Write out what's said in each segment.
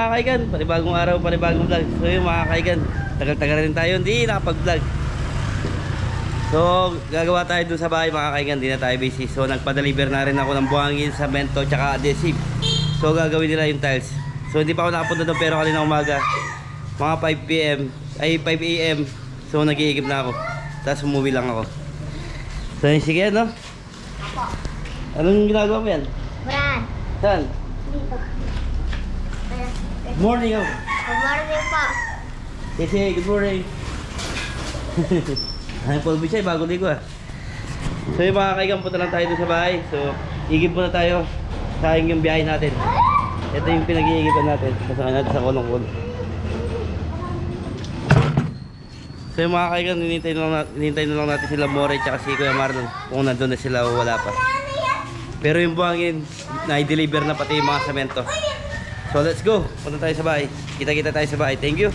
mga kaigan, panibagong araw, panibagong vlog. So yung mga kaigan, tagal-tagal rin tayo, hindi nakapag-vlog. So gagawa tayo dun sa bahay mga kaigan, hindi na tayo busy. So nagpa-deliver na rin ako ng buhangin, samento, tsaka adhesive. So gagawin nila yung tiles. So hindi pa ako nakapunta doon pero kanina umaga, mga 5pm, ay 5am. So nag-iigib na ako. Tapos umuwi lang ako. So yun, sige no? Apo. Anong ginagawa mo yan? Brad. Saan? Dito. Good morning oh. Good morning po. Kasi, good morning. Ay, Paul Bichay, bago ligo ah. So yung mga kaigan, punta lang tayo doon sa bahay. So, igib muna tayo. Sayang yung biyahe natin. Ito yung pinag-iigiban natin. Kasama natin sa kulong-kulong. So yung mga kaigan, hinintay na lang, hinintay na lang natin sila More at si Kuya Marlon. Kung nandun na sila o wala pa. Pero yung buhangin, na-deliver na pati yung mga semento. So let's go. Punta tayo sa bahay. Kita-kita tayo sa bahay. Thank you.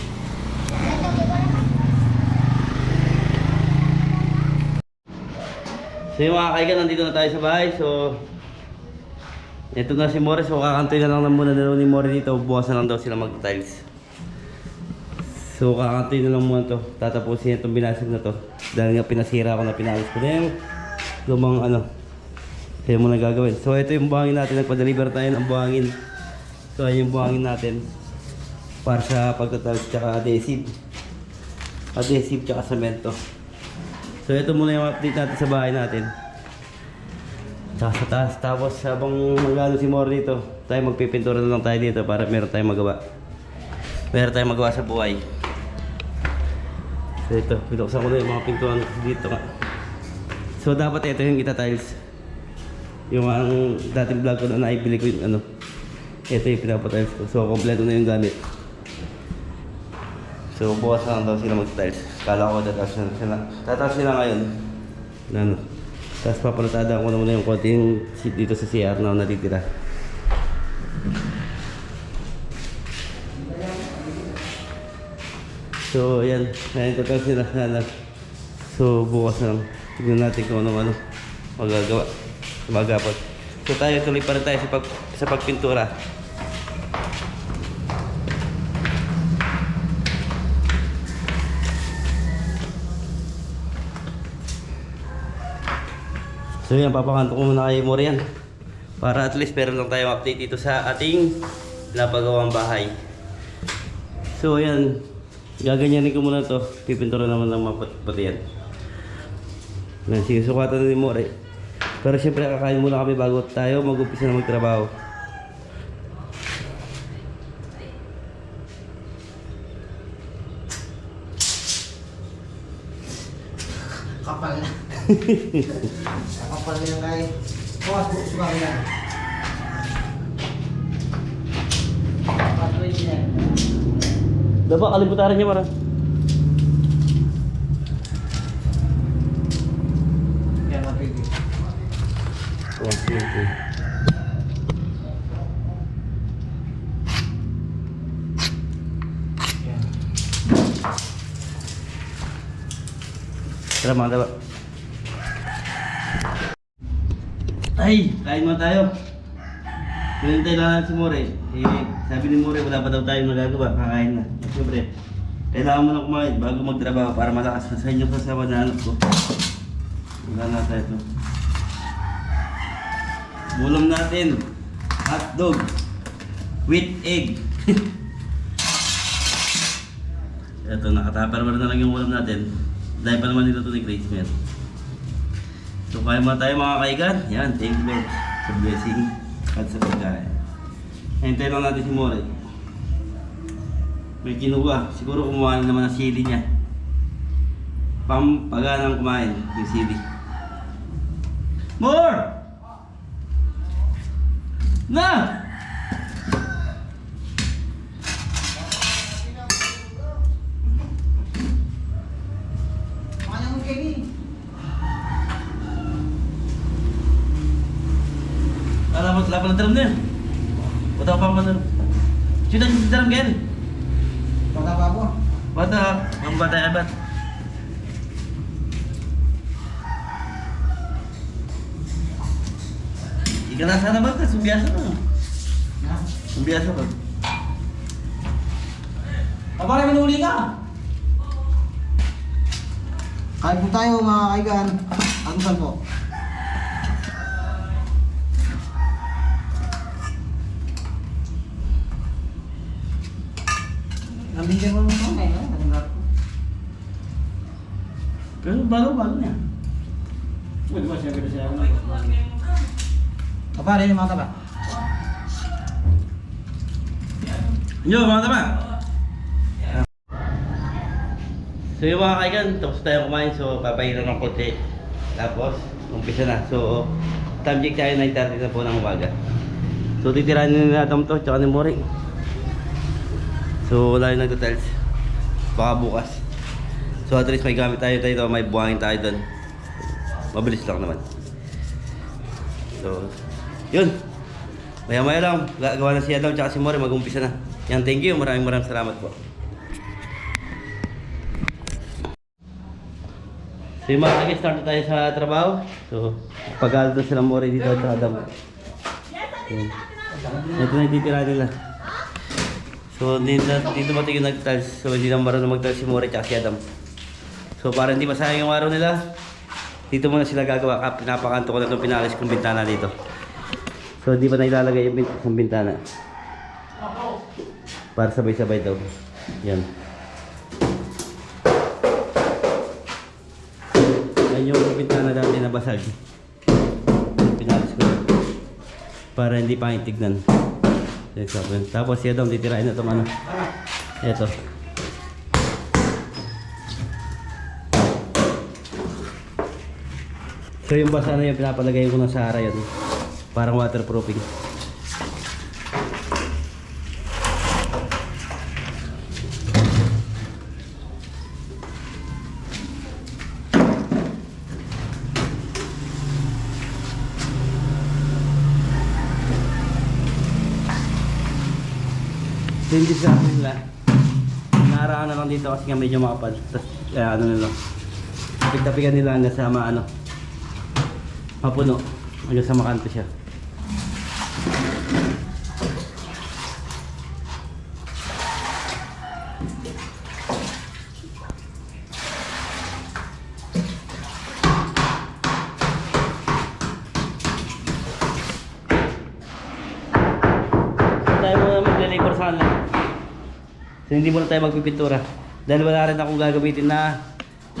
So yung mga kaigan, nandito na tayo sa bahay. So, ito na si Morris. So, kakantoy na lang na muna na ni Morris dito. Bukas na lang daw sila mag-tiles. So, kakantoy na lang muna to. Tatapusin itong binasag na to. Dahil nga pinasira ko na pinalis ko na yung lumang ano. Kaya mo na gagawin. So, ito yung buhangin natin. Nagpa-deliver tayo ng buhangin. So, ayun yung buhangin natin. Para sa pagtatiles tsaka adhesive. Adhesive tsaka semento. So ito muna yung update natin sa bahay natin. Tsaka sa taas. Tapos habang magano si Mor dito, tayo magpipintura na lang tayo dito para meron tayong magawa. Meron tayong magawa sa buhay. So ito, pinuksan ko na yung mga pintuan dito nga. So dapat ito yung kita-tiles. Yung ang dating vlog ko na naibili ko yung ano. Ito yung pinapatiles ko. So kompleto na yung gamit. So bukas lang daw sila mag-tiles. Kala ko tataas na sila. Tataas sila ngayon. Ano. Tapos papalatada ko na muna yung konting seat dito sa CR na natitira. So ayan, ngayon tataas sila na So bukas na lang. Tignan natin kung anong ano magagawa. Magagapot. So tayo tuloy pa rin tayo sa, pag, sa pagpintura. So yan, papakanto ko muna kay Morian. Para at least meron lang tayong update dito sa ating napagawang bahay. So yan, gaganyanin ko muna to. Pipintura naman ng mga pat- pati yan. Yan, sinusukatan na ni More. Pero syempre kakain muna kami bago tayo mag-umpisa na magtrabaho. Kapal na. Kapal na yung kaya. Bukas bukas suka na. Patuloy niya. Dapat kalibutan niya parang. Kaya mapigil. Oh, sige, sige. Yan. Tara mga taba. Ay, kain muna tayo. Pinintay lang natin si More. Eh, sabi ni More, wala pa daw tayong nagagawa. Kakain na. Eh, Siyempre, kailangan mo na kumain bago magtrabaho para malakas na sa inyo kasama na anak ko. Wala na tayo ito. Bulam natin. Hotdog. With egg. Ito, nakataperware na lang yung ulam natin. Dahil pa naman nito ni Grace Mel. So, kaya mo tayo mga kaigan. Yan, thank you Lord sa blessing at sa pagkain. Hintay lang natin si More. May kinuha. Siguro kumuha na naman ang sili niya. Pampaganang kumain yung sili. More! Na! Kaya mo Kenny. Alam mo, lapan ng drum na yan. Bata pa ako ng Sino yung drum gen? Bata pa po. Bata, ang bata ay bat. Ika na sana ba? Sumbiasa na. Ha? Sumbiasa ka. Pabari, manuli ka! Kain po tayo mga kaigan. Ano saan po? Nabigyan mo naman ako eh. Natanggap ko. Pero bago-bago niya. Pwede ba siya pwede siya? Kapare, yung mga taba. Yo, mga tama! So yung mga kaigan, tapos tayo kumain, so papahiran ng konti. Tapos, umpisa na. So, time check tayo, 9.30 na po ng umaga. So, titirahan nila natin to, tsaka ni Mori. So, wala yung nagtatiles. Baka bukas. So, at least may gamit tayo tayo, may buhangin tayo doon. Mabilis lang naman. So, yun. Maya maya lang, gagawa na si Adam tsaka si Mori, mag-umpisa na. Yan, thank you. Maraming maraming salamat po. So yung mga kagis, start na tayo sa trabaho. So, pag doon sila Mori dito at Adam. Yun. Ito na yung titira nila. So, dito, dito matigil nag-tiles. So, hindi na marunong mag-tiles si Mori at si Adam. So, para hindi masayang yung araw nila, dito muna sila gagawa. Kap, pinapakanto ko na itong pinalis kong bintana dito. So, di pa na ilalagay yung bint- yung bintana. Para sabay-sabay daw. Yan. Yan yung bintana dati na basag. Pinalis ko. Para hindi pa tignan. Tapos siya daw, titirain na itong ano. Ito. So yung basa na yun, pinapalagay ko na sa ara yun. Parang waterproofing. Hindi sa akin nila. Naaraan kasi nga medyo makapal. Tapos, eh, ano na lang. Tapig-tapigan nila hanggang sa ma, ano, mapuno. Hanggang sa makanto siya. tayo muna magle-labor sa kanila. So hindi muna tayo magpipintura. Dahil wala rin akong gagamitin na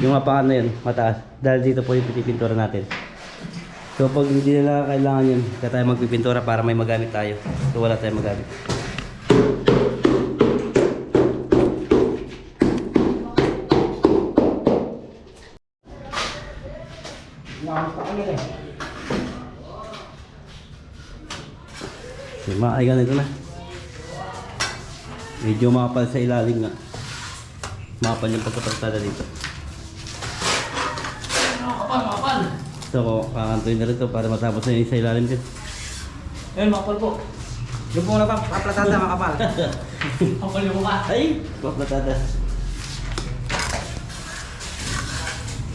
yung apakan na yun, mataas. Dahil dito po yung pinipintura natin. So pag hindi nila kailangan yun, kaya tayo magpipintura para may magamit tayo. So wala tayong magamit. Mga ay ganito na. Medyo makapal sa ilalim nga. Makapal yung pagkapagtada dito. Makapal, makapal! So, kakantuin na rin to para matapos na yung sa ilalim din. Ayun, makapal po. Yung po na pa, paplatada makapal. Makapal yung mukha. Ay!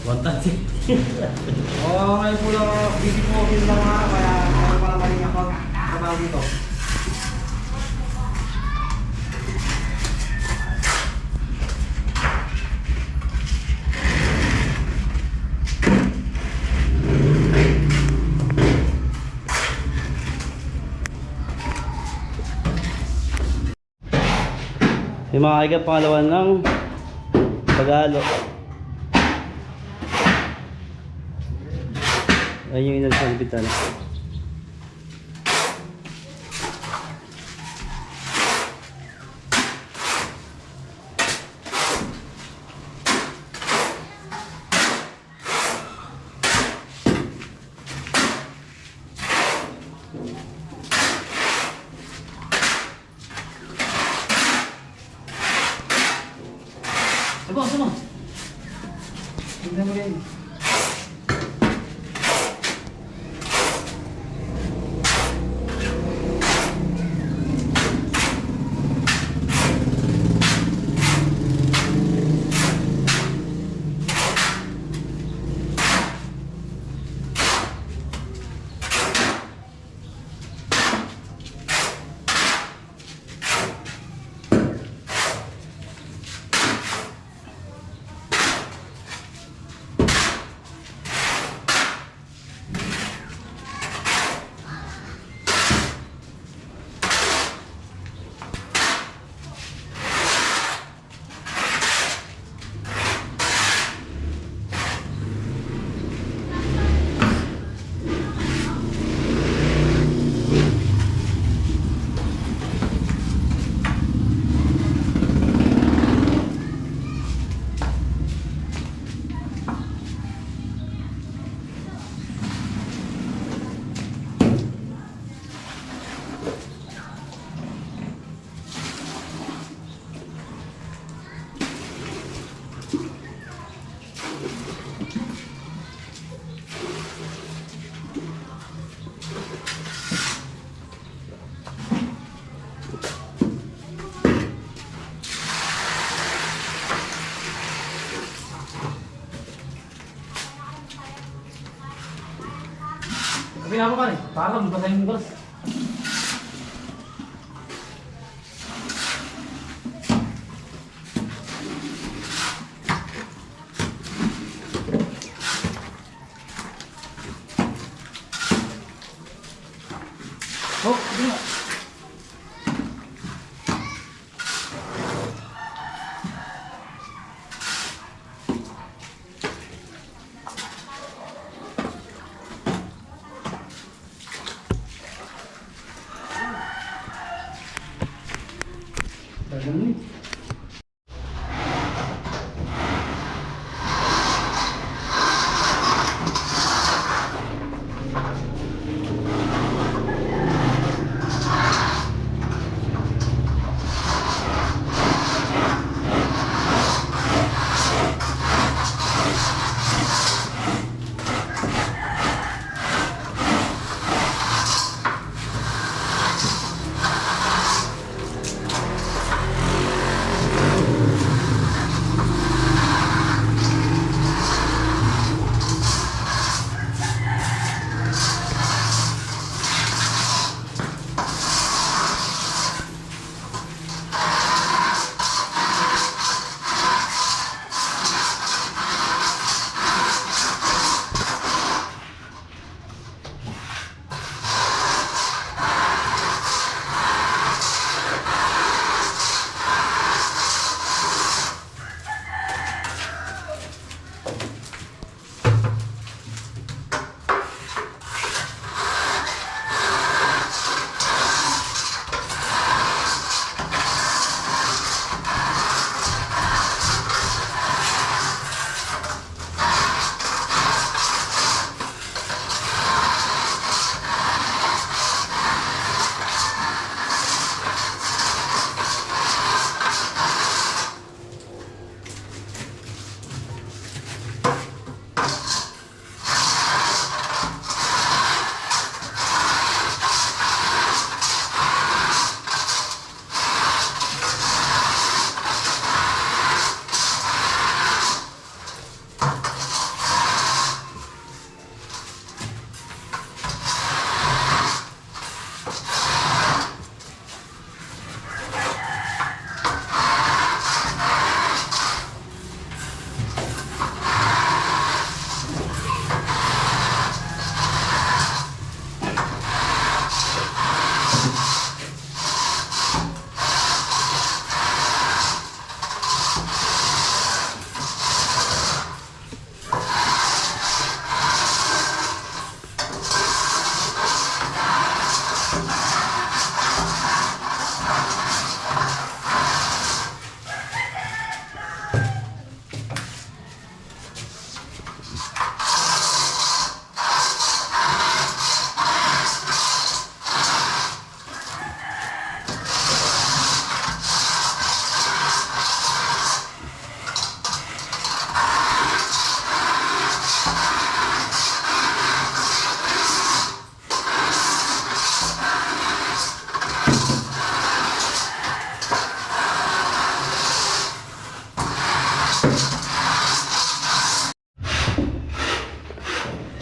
One touch eh. Oo, ngayon po lang, busy po din lang nga, kaya kaya pala maling ako trabaho dito. Yung mga kaiga, pangalawa ng paghalo. Ayun yung inal sa lipitan. Mo pare. Parang basahin mo boss.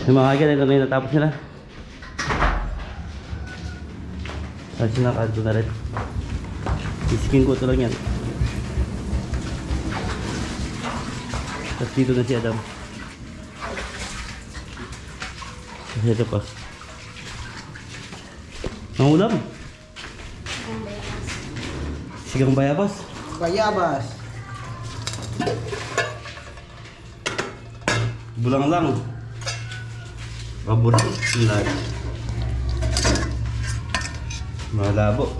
Yung mga kagyan, ito na yung natapos nila. Tapos yung nakanto na rin. Isikin ko ito lang yan. Tapos dito na si Adam. Tapos ito pa. Ang ulam. Sigang bayabas. Bayabas. Bulang lang. Paborito. Lahat. Malabo.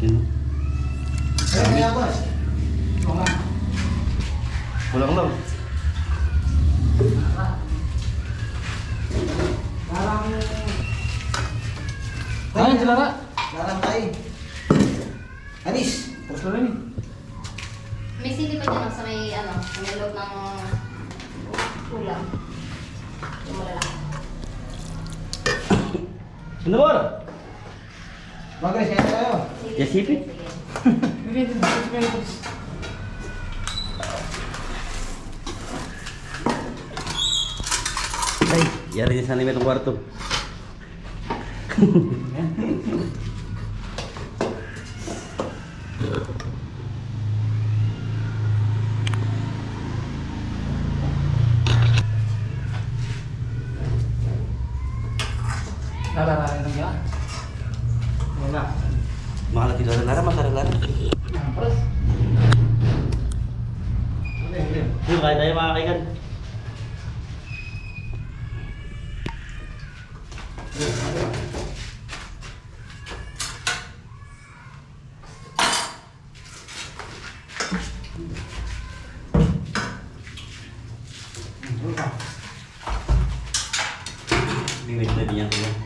Ay, bayabas. Bulang lang. Ay, ya regresan al cuarto. Bibit na din yan sila.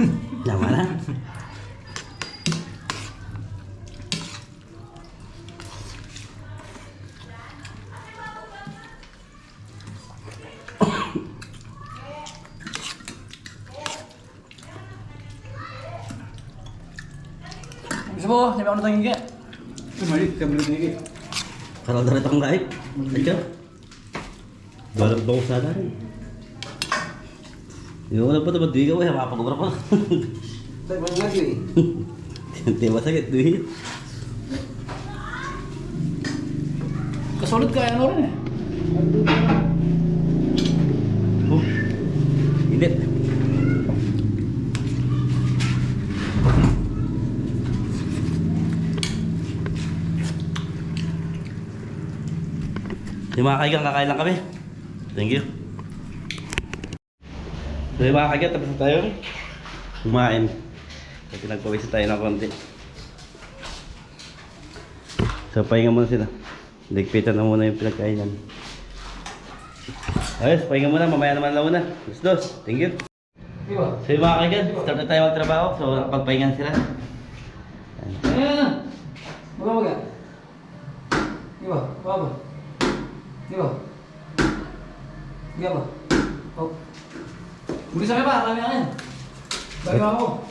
Tama na. Gusto mo? Sabi ako na tayong hingga. Tumalit, tumalit na higit. Kalau dari tong gaib. Aja. Balap dong sana rin. Yung wala pa ba't di ka wala mapagubra pa? Sa ibang lagi eh. Di ba sakit, duhi? Kasulod ka, ano rin eh. Oh. Init. Yung mga kaigang kakain lang kami. Thank you. So yung mga kaigang, tapos na tayo kumain. Kasi nagpawis tayo ng konti. So pahinga muna sila. Ligpitan na muna yung pinagkainan. Ayos, pahinga muna. Mamaya naman lang muna. Dos, dos. Thank you. So yung mga kaigan, start na tayo magtrabaho. So nakapagpahingan sila. Ayan. Baga baga. Di ba? Baga ba? Di ba? Di ba? Oh. Buli sa ba? Kami akin. Bagi ako. Hindi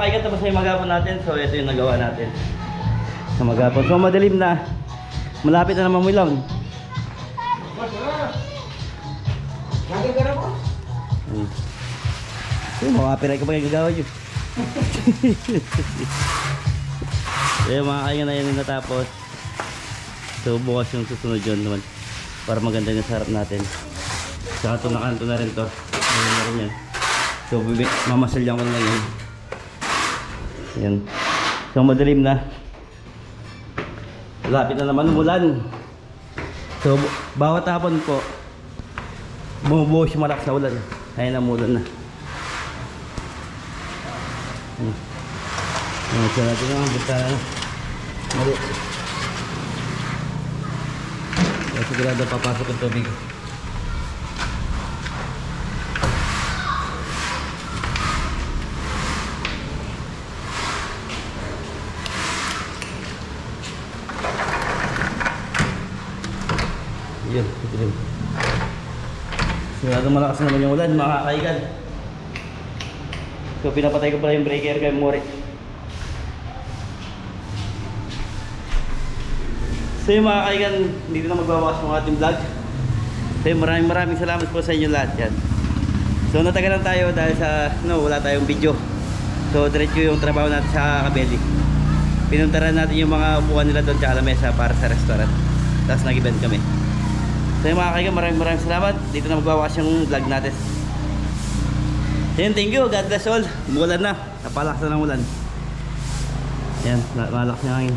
Yung kaigan, tapos yung magapon natin. So ito yung nagawa natin. Sa magapon. So madilim na. Malapit na naman po. Hmm. So mga copyright ka pa yung gagawa yun. so yung mga kaigan na yun yung natapos. So bukas yung susunod yun naman. Para maganda yung sarap natin. Sa kanto na kanto na rin to. Ayun na rin yan. So bibi, mamasalyan ko na lang yun. Yan. So madilim na. Lapit na naman umulan. So bawat hapon po, bumubuhos yung malakas na ulan. Kaya na umulan na. Hmm. Yan, so natin ang bintana na. Mali. Sigurado papasok ang tubig. Yun, ito rin. Sigurado malakas na naman yung ulan, mga kaigan. So pinapatay ko pala yung breaker kay Mori. So yung mga kaigan, dito na magbabawas ng ating vlog. So maraming maraming salamat po sa inyo lahat yan. So natagalan tayo dahil sa, no, wala tayong video. So diretso yung trabaho natin sa Kabeli. Pinuntaran natin yung mga upuan nila doon sa lamesa para sa restaurant. Tapos nag-event kami. So yung mga kaigan, maraming maraming salamat. Dito na magbabawas yung vlog natin. Yan, thank you. God bless all. Umulan na. Napalakas na ng ulan. Yan, malakas na hangin.